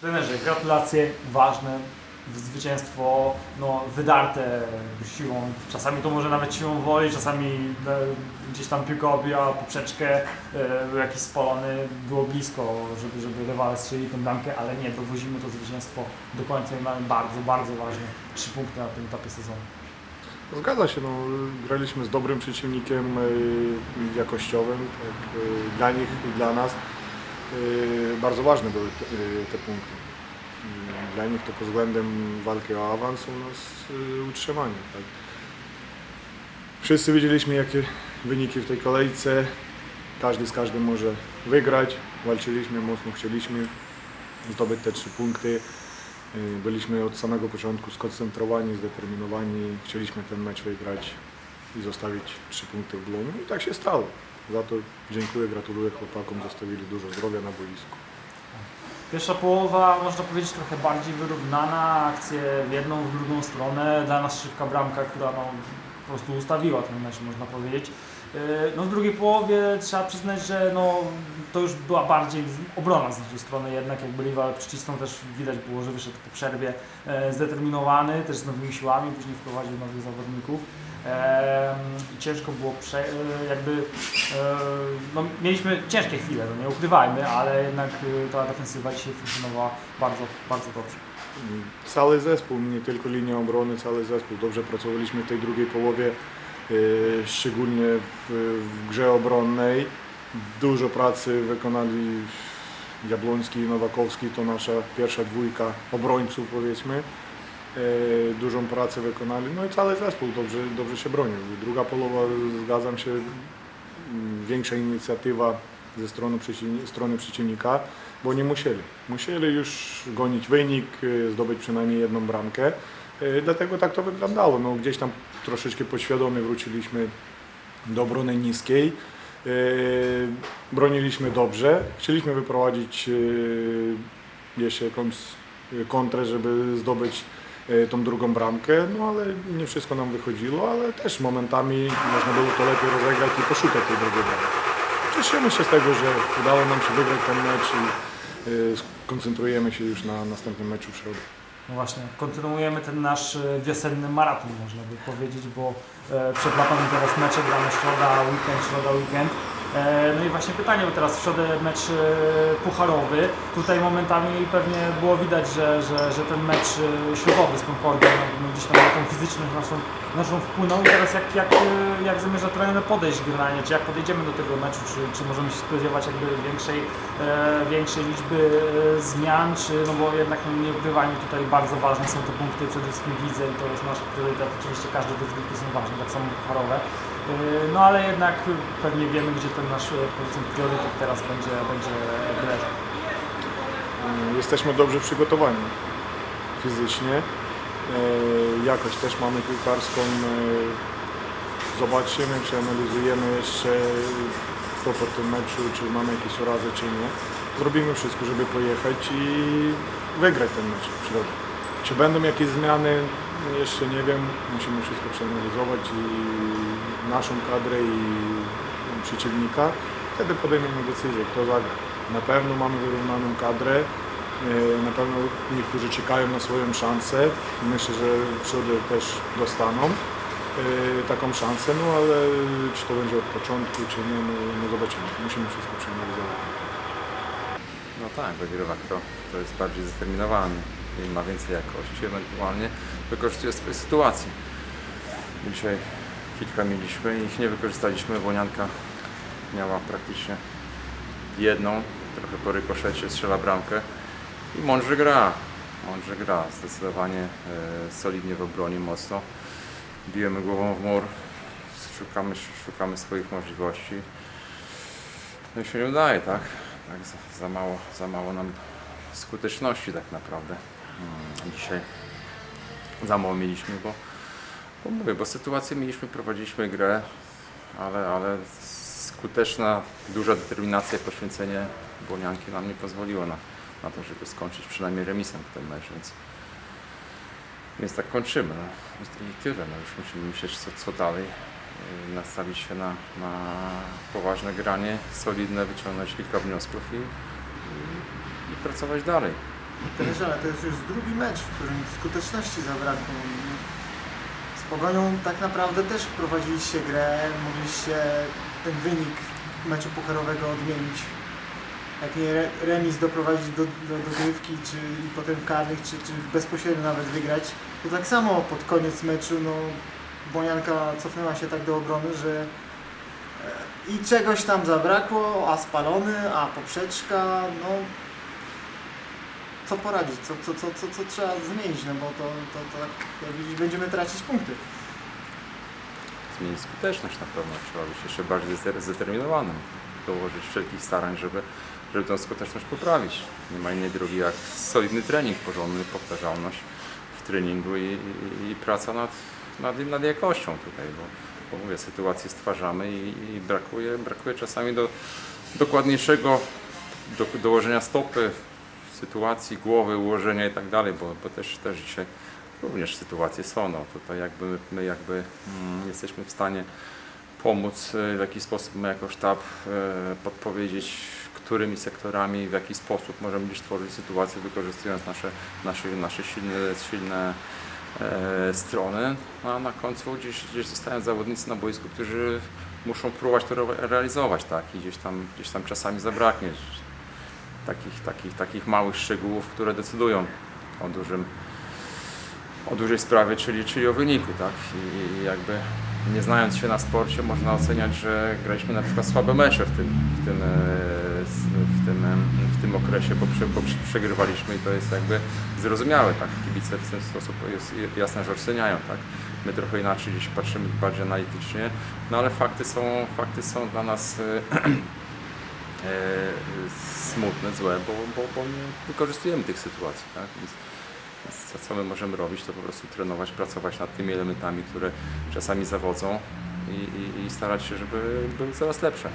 Trenerze, gratulacje, ważne zwycięstwo, no, wydarte siłą, czasami to może nawet siłą woli, czasami e, gdzieś tam piłka objęła poprzeczkę, e, był jakiś spalony, było blisko, żeby, żeby rywale strzeli tę bramkę, ale nie, dowozimy to zwycięstwo do końca i mamy bardzo, bardzo ważne trzy punkty na tym etapie sezonu. Zgadza się, no, graliśmy z dobrym przeciwnikiem y, jakościowym, tak, y, dla nich i dla nas. Y, bardzo ważne były te, y, te punkty. Y, Dla nich to pod względem walki o awans, u nas utrzymanie. Tak. Wszyscy wiedzieliśmy, jakie wyniki w tej kolejce. Każdy z każdym może wygrać. Walczyliśmy mocno, chcieliśmy zdobyć te trzy punkty. Byliśmy od samego początku skoncentrowani, zdeterminowani. Chcieliśmy ten mecz wygrać i zostawić trzy punkty w Bluniu. I tak się stało. Za to dziękuję, gratuluję chłopakom. Zostawili dużo zdrowia na boisku. Pierwsza połowa, można powiedzieć, trochę bardziej wyrównana, akcje w jedną, w drugą stronę. Dla nas szybka bramka, która no, po prostu ustawiła ten mecz, można powiedzieć. Yy, No w drugiej połowie trzeba przyznać, że no, to już była bardziej obrona z naszej strony jednak, jakby rywal przycisnął też widać było, że wyszedł po przerwie e, zdeterminowany, też z nowymi siłami, później wprowadził nowych zawodników. I ciężko było prze, e, jakby, e, no, mieliśmy ciężkie chwile, no nie ukrywajmy, ale jednak e, ta defensywa dzisiaj funkcjonowała bardzo, bardzo dobrze. Cały zespół, nie tylko linia obrony, cały zespół. Dobrze pracowaliśmy w tej drugiej połowie, szczególnie w, w grze obronnej. Dużo pracy wykonali Jabłoński i Nowakowski, to nasza pierwsza dwójka obrońców powiedzmy. Yy, Dużą pracę wykonali, no i cały zespół dobrze, dobrze się bronił. Druga połowa, zgadzam się, większa inicjatywa ze strony, strony przeciwnika bo nie musieli. Musieli już gonić wynik, y, zdobyć przynajmniej jedną bramkę. Y, Dlatego tak to wyglądało. No, gdzieś tam troszeczkę podświadomie wróciliśmy do obrony niskiej. Broniliśmy dobrze. Chcieliśmy wyprowadzić jeszcze jakąś kontrę, żeby zdobyć tą drugą bramkę, no ale nie wszystko nam wychodziło, ale też momentami można było to lepiej rozegrać i poszukać tej drugiej bramki. Cieszymy się z tego, że udało nam się wygrać ten mecz i y, skoncentrujemy się już na następnym meczu w środę. No właśnie, kontynuujemy ten nasz e, wiosenny maraton, można by powiedzieć, bo e, przed latem teraz mecze gramy środa, weekend, środa, weekend. E, no i właśnie pytanie, bo teraz w środę mecz e, pucharowy. Tutaj momentami pewnie było widać, że, że, że ten mecz e, środowy z Concordia no, no, gdzieś tam na tą fizyczność naszą, naszą wpłynął. I teraz jak, jak, jak zamierza trener podejść generalnie, czy jak podejdziemy do tego meczu, czy, czy możemy się spodziewać jakby większej, większej liczby zmian, czy, no bo jednak no, nie ukrywajmy, tutaj bardzo ważne są te punkty, przede wszystkim widzę i to jest nasz priorytet, oczywiście każde rozgrywki są ważne, tak samo pucharowe, no ale jednak pewnie wiemy, gdzie ten nasz e, powiedzmy priorytet teraz będzie, będzie leżał. Jesteśmy dobrze przygotowani fizycznie. Y, Jakość też mamy piłkarską. Zobaczymy, przeanalizujemy jeszcze to po tym meczu, czy mamy jakieś urazy, czy nie. Zrobimy wszystko, żeby pojechać i wygrać ten mecz w środę. Czy będą jakieś zmiany? Jeszcze nie wiem. Musimy wszystko przeanalizować i naszą kadrę i przeciwnika. Wtedy podejmiemy decyzję, kto zagra. Na pewno mamy wyrównaną kadrę. E, Na pewno niektórzy czekają na swoją szansę. Myślę, że w środę też dostaną e, taką szansę, no ale czy to będzie od początku, czy nie, no, no zobaczymy. Musimy wszystko przeanalizować. No tak, wygrywa kto, kto jest bardziej zdeterminowany i ma więcej jakości, ewentualnie wykorzystuje swoje sytuacje. Dzisiaj kilka mieliśmy i ich nie wykorzystaliśmy. Włonianka miała praktycznie jedną, trochę po rykoszecie strzela bramkę i mądrze gra. Mądrze gra, zdecydowanie e, solidnie w obronie mocno. Bijemy głową w mur, szukamy, szukamy swoich możliwości. No i się nie udaje, tak? tak za, za, mało, za mało nam skuteczności tak naprawdę. Mm, Dzisiaj za mało mieliśmy, bo, bo mówię, bo sytuację mieliśmy, prowadziliśmy grę, ale, ale skuteczna, duża determinacja i poświęcenie Błonianki nam nie pozwoliło na, na to, żeby skończyć przynajmniej remisem w tym meczu, więc, więc tak kończymy. No. I, tyle, no już musimy myśleć co, co dalej y, nastawić się na, na poważne granie, solidne, wyciągnąć kilka wniosków i, i, i pracować dalej. Trenerze, ale to jest już drugi mecz, w którym skuteczności zabrakło. Z Pogonią tak naprawdę też prowadziliście grę, mogliście ten wynik meczu pucharowego odmienić. Jak nie re- remis doprowadzić do, do dogrywki, czy i potem karnych, czy, czy bezpośrednio nawet wygrać. To tak samo pod koniec meczu, no Bonianka cofnęła się tak do obrony, że e, i czegoś tam zabrakło, a spalony, a poprzeczka, no co poradzić, co, co, co, co, co trzeba zmienić, no bo to, to, to tak, jak będziemy tracić punkty. zmienić skuteczność na pewno. Trzeba być jeszcze bardziej zde- zdeterminowanym, dołożyć wszelkich starań, żeby, żeby tę skuteczność poprawić. Nie ma innej drogi jak solidny trening, porządny, powtarzalność w treningu i, i, i praca nad, nad, nad jakością tutaj, bo, bo mówię, sytuacje stwarzamy i, i brakuje, brakuje czasami do dokładniejszego do, dołożenia stopy, sytuacji, głowy, ułożenia i tak dalej, bo, bo też, też dzisiaj również sytuacje są. No, tutaj jakby my jakby mm, jesteśmy w stanie pomóc e, w jakiś sposób my jako sztab e, podpowiedzieć, którymi sektorami, w jaki sposób możemy gdzieś tworzyć sytuację, wykorzystując nasze, nasze, nasze silne, silne e, strony, a na końcu gdzieś, gdzieś zostają zawodnicy na boisku, którzy muszą próbować to re- realizować, tak? I gdzieś tam, gdzieś tam czasami zabraknie takich, takich, takich małych szczegółów, które decydują o dużym, o dużej sprawie, czyli, czyli o wyniku, tak? I, jakby nie znając się na sporcie, można oceniać, że graliśmy na przykład słabe mecze w tym, w tym, e, w tym, w tym okresie, bo, prze, bo prze- przegrywaliśmy i to jest jakby zrozumiałe, tak? Kibice w ten sposób jest jasne, że oceniają, tak? My trochę inaczej gdzieś patrzymy bardziej analitycznie, no ale fakty są, fakty są dla nas e, smutne, złe, bo, bo, bo nie wykorzystujemy tych sytuacji. Tak? Więc, więc co, co my możemy robić, to po prostu trenować, pracować nad tymi elementami, które czasami zawodzą i, i, i starać się, żeby były coraz lepsze.